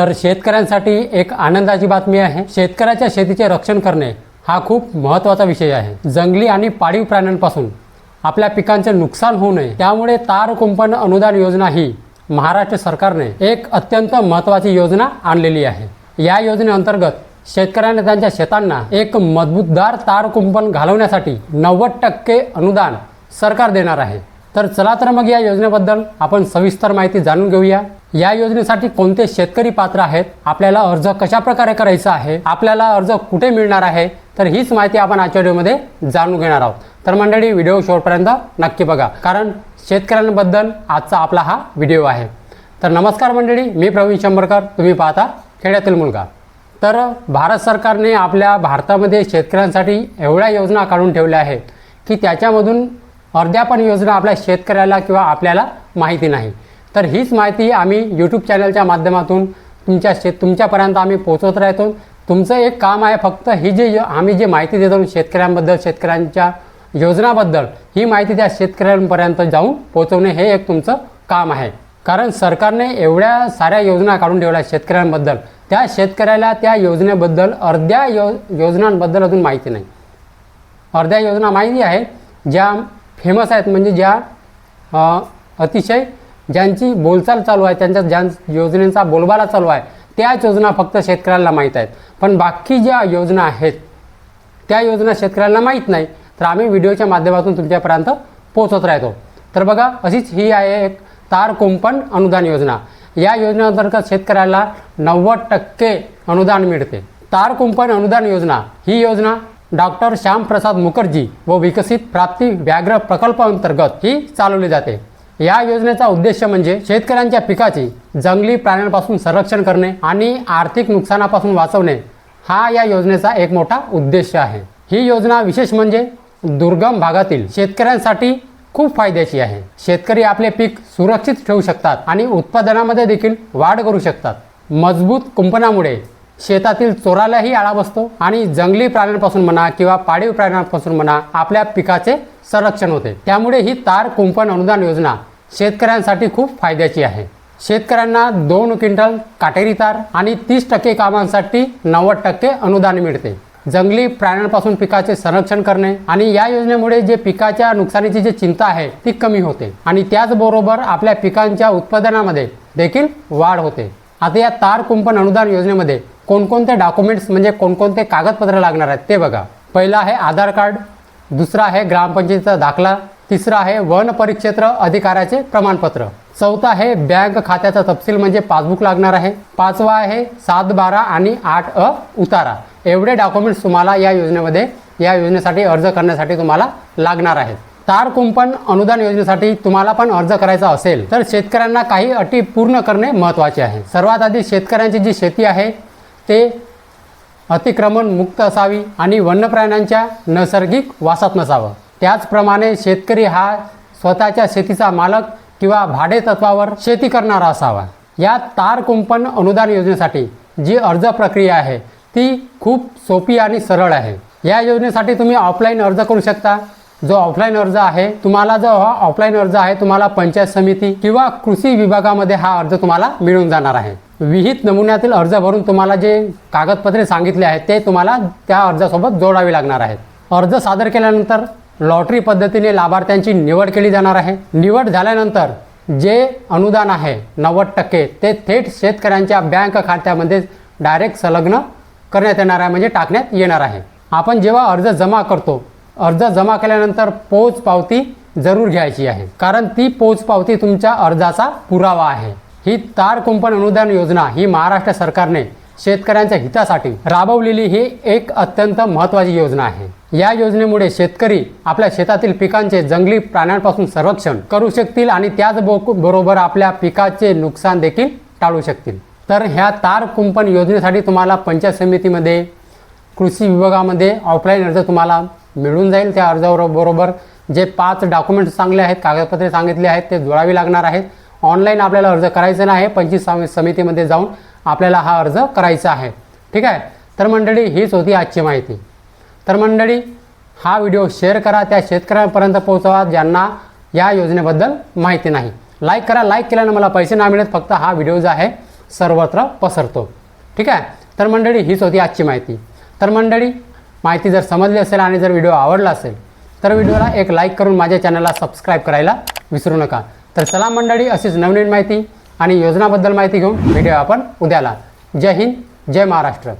तर शेतकऱ्यांसाठी एक आनंदाची बातमी आहे. शेतकऱ्याच्या शेतीचे रक्षण करणे हा खूप महत्त्वाचा विषय आहे. जंगली आणि पाळीव प्राण्यांपासून आपल्या पिकांचे नुकसान होऊ नये. त्यामुळे तार कुंपण अनुदान योजना ही महाराष्ट्र सरकारने एक अत्यंत महत्त्वाची योजना आणलेली आहे. या योजनेअंतर्गत शेतकऱ्यांना त्यांच्या शेतांना एक मजबूतदार तार कुंपण घालवण्यासाठी नव्वद टक्के अनुदान सरकार देणार आहे. तर चला तर मग या योजनेबद्दल आपण सविस्तर माहिती जाणून घेऊया. या योजनेसाठी कोणते शेतकरी पात्र आहेत? आपल्याला अर्ज कशा प्रकारे करायचा आहे? आपल्याला अर्ज कुठे मिळणार आहे? तर हीच माहिती आपण आजच्या व्हिडिओमध्ये जाणून घेणार आहोत. तर मंडळी व्हिडिओ शेवटपर्यंत नक्की बघा कारण शेतकऱ्यांबद्दल आजचा आपला हा व्हिडिओ आहे. तर नमस्कार मंडळी मी प्रवीण शंभरकर तुम्ही पाहता खेड्यातील मुलगा. तर भारत सरकारने आपल्या भारतामध्ये शेतकऱ्यांसाठी एवढ्या योजना काढून ठेवल्या आहेत की त्याच्यामधून अर्ध्या पण योजना आपल्या शेतकऱ्याला किंवा आपल्याला माहिती नाही. तर हीच माहिती आम्ही यूट्यूब चॅनलच्या माध्यमातून तुमच्या शेत तुमच्यापर्यंत आम्ही पोचवत राहतो. तुमचं एक काम आहे फक्त ही जी आम्ही जे माहिती देतो शेतकऱ्यांबद्दल शेतकऱ्यांच्या योजनाबद्दल ही माहिती त्या शेतकऱ्यांपर्यंत जाऊन पोचवणे हे एक तुमचं काम आहे. कारण सरकारने एवढ्या साऱ्या योजना काढून ठेवल्या शेतकऱ्यांबद्दल. त्या शेतकऱ्याला त्या योजनेबद्दल अर्ध्या यो योजनांबद्दल अजून माहिती नाही. अर्ध्या योजना माहिती आहेत ज्या फेमस आहेत म्हणजे ज्या अतिशय ज्यांची बोलचाल चालू आहे त्यांच्या ज्या योजनेचा बोलबाला चालू आहे त्याच योजना फक्त शेतकऱ्याला माहीत आहेत. पण बाकी ज्या योजना आहेत त्या योजना शेतकऱ्यांना माहीत नाही तर आम्ही व्हिडिओच्या माध्यमातून तुमच्यापर्यंत पोहोचत राहतो. तर बघा अशीच ही आहे एक तार कुंपण अनुदान योजना. या योजनेअंतर्गत शेतकऱ्याला नव्वद टक्के अनुदान मिळते. तार कुंपण अनुदान योजना ही योजना डॉक्टर श्यामप्रसाद मुखर्जी व विकसित प्राप्ती व्याघ्र प्रकल्पाअंतर्गत ही चालवली जाते. या योजनेचा उद्देश म्हणजे शेतकऱ्यांच्या पिकाची जंगली प्राण्यांपासून संरक्षण करणे आणि आर्थिक नुकसानापासून वाचवणे हा या योजनेचा एक मोठा उद्देश आहे. ही योजना विशेष म्हणजे दुर्गम भागातील शेतकऱ्यांसाठी खूप फायद्याची आहे. शेतकरी आपले पीक सुरक्षित ठेवू शकतात आणि उत्पादनामध्ये देखील वाढ करू शकतात. मजबूत कुंपणामुळे शेतातील चोरालाही आळा बसतो आणि जंगली प्राण्यांपासून म्हणा किंवा पाळीव प्राण्यांपासून म्हणा आपल्या पिकाचे संरक्षण होते. त्यामुळे ही तार कुंपण अनुदान योजना शेतकऱ्यांसाठी खूप फायद्याची आहे. शेतकऱ्यांना दोन क्विंटल काटेरी तार आणि तीस टक्के कामांसाठी नव्वद टक्के अनुदान मिळते. जंगली प्राण्यांपासून पिकाचे संरक्षण करणे आणि या योजनेमुळे जे पिकाच्या नुकसानीची जी चिंता आहे ती कमी होते आणि त्याचबरोबर आपल्या पिकांच्या उत्पादनामध्ये देखील वाढ होते. आता या तार कुंपण अनुदान योजनेमध्ये कोणकोणते डॉक्युमेंट्स म्हणजे कोणकोणते कागदपत्र लागणार आहेत ते बघा. पहिलं आहे आधार कार्ड दुसरा आहे ग्रामपंचायतीचा दाखला तिसरं आहे वन परिक्षेत्र अधिकाऱ्याचे प्रमाणपत्र. चौथा आहे बँक खात्याचा तपशील म्हणजे पासबुक लागणार आहे. पाचवा आहे सात बारा आणि आठ अ उतारा. एवढे डॉक्युमेंट्स तुम्हाला या योजनेमध्ये या योजनेसाठी अर्ज करण्यासाठी तुम्हाला लागणार आहेत. तार कुंपण अनुदान योजनेसाठी तुम्हाला पण अर्ज करायचा असेल तर शेतकऱ्यांना काही अटी पूर्ण करणे महत्त्वाचे आहे. सर्वात आधी शेतकऱ्यांची जी शेती आहे ते अतिक्रमण मुक्त असावी आणि वन्यप्राण्यांच्या नैसर्गिक वासात नसावं. त्याचप्रमाणे शेतकरी हा स्वतःच्या शेतीचा मालक किंवा भाडे तत्वावर शेती करणारा असावा. या तार कुंपण अनुदान योजनेसाठी जी अर्ज प्रक्रिया आहे ती खूप सोपी आणि सरळ आहे. या योजनेसाठी तुम्ही ऑफलाईन अर्ज करू शकता. जो ऑफलाईन अर्ज आहे तुम्हाला जो हा ऑफलाईन अर्ज आहे तुम्हाला पंचायत समिती किंवा कृषी विभागामध्ये हा अर्ज तुम्हाला मिळून जाणार आहे. विहित नमुन्यातील अर्ज भरून तुम्हाला जे कागदपत्रे सांगितले आहेत ते तुम्हाला त्या अर्जासोबत जोडावे लागणार आहेत. अर्ज सादर केल्यानंतर लॉटरी पद्धतीने लाभार्थ्यांची निवड केली जाणार आहे. निवड झाल्यानंतर जे अनुदान आहे नव्वद टक्के ते थेट शेतकऱ्यांच्या बँक खात्यामध्ये डायरेक्ट संलग्न करण्यात येणार आहे म्हणजे टाकण्यात येणार आहे. आपण जेव्हा अर्ज जमा करतो अर्ज जमा केल्यानंतर पोच पावती जरूर घ्यायची आहे. कारण ती पोच पावती तुमच्या अर्जाचा पुरावा आहे. ही तार कुंपण अनुदान योजना ही महाराष्ट्र सरकारने शेतकऱ्यांच्या हितासाठी राबवलेली ही एक अत्यंत महत्त्वाची योजना आहे. या योजनेमुळे शेतकरी आपल्या शेतातील पिकांचे जंगली प्राण्यांपासून संरक्षण करू शकतील आणि त्याच बरोबर आपल्या पिकाचे नुकसान देखील टाळू शकतील. तर ह्या तार कुंपण योजनेसाठी तुम्हाला पंचायत समितीमध्ये कृषी विभागामध्ये ऑफलाईन अर्ज तुम्हाला मिळून जाईल. त्या अर्जाबरोबर जे पाच डॉक्युमेंट्स चांगले आहेत कागदपत्रे सांगितले आहेत ते जोडावी लागणार आहेत. ऑनलाईन आपल्याला अर्ज करायचा नाही. पंचायत सम- समितीमध्ये जाऊन आपल्याला हा अर्ज करायचा आहे. ठीक आहे? तर मंडळी हीच होती आजची माहिती. तर मंडळी हा व्हिडिओ शेअर करा त्या शेतकऱ्यांपर्यंत पोहोचवा ज्यांना या योजनेबद्दल माहिती नाही. लाईक करा लाईक केल्यानं मला पैसे नाही मिळत फक्त हा व्हिडिओ जो आहे सर्वत्र पसरतो. ठीक आहे? तर मंडळी हीच होती आजची माहिती. तर मंडळी माहिती जर समजली असेल आणि जर व्हिडिओ आवडला असेल तर व्हिडिओला एक लाईक करून माझ्या चॅनलला सबस्क्राईब करायला विसरू नका. तर चला मंडळी अशीच नवनवीन माहिती आणि योजनाबद्दल माहिती घेऊन व्हिडिओ आपण उद्याला. जय हिंद जय महाराष्ट्र.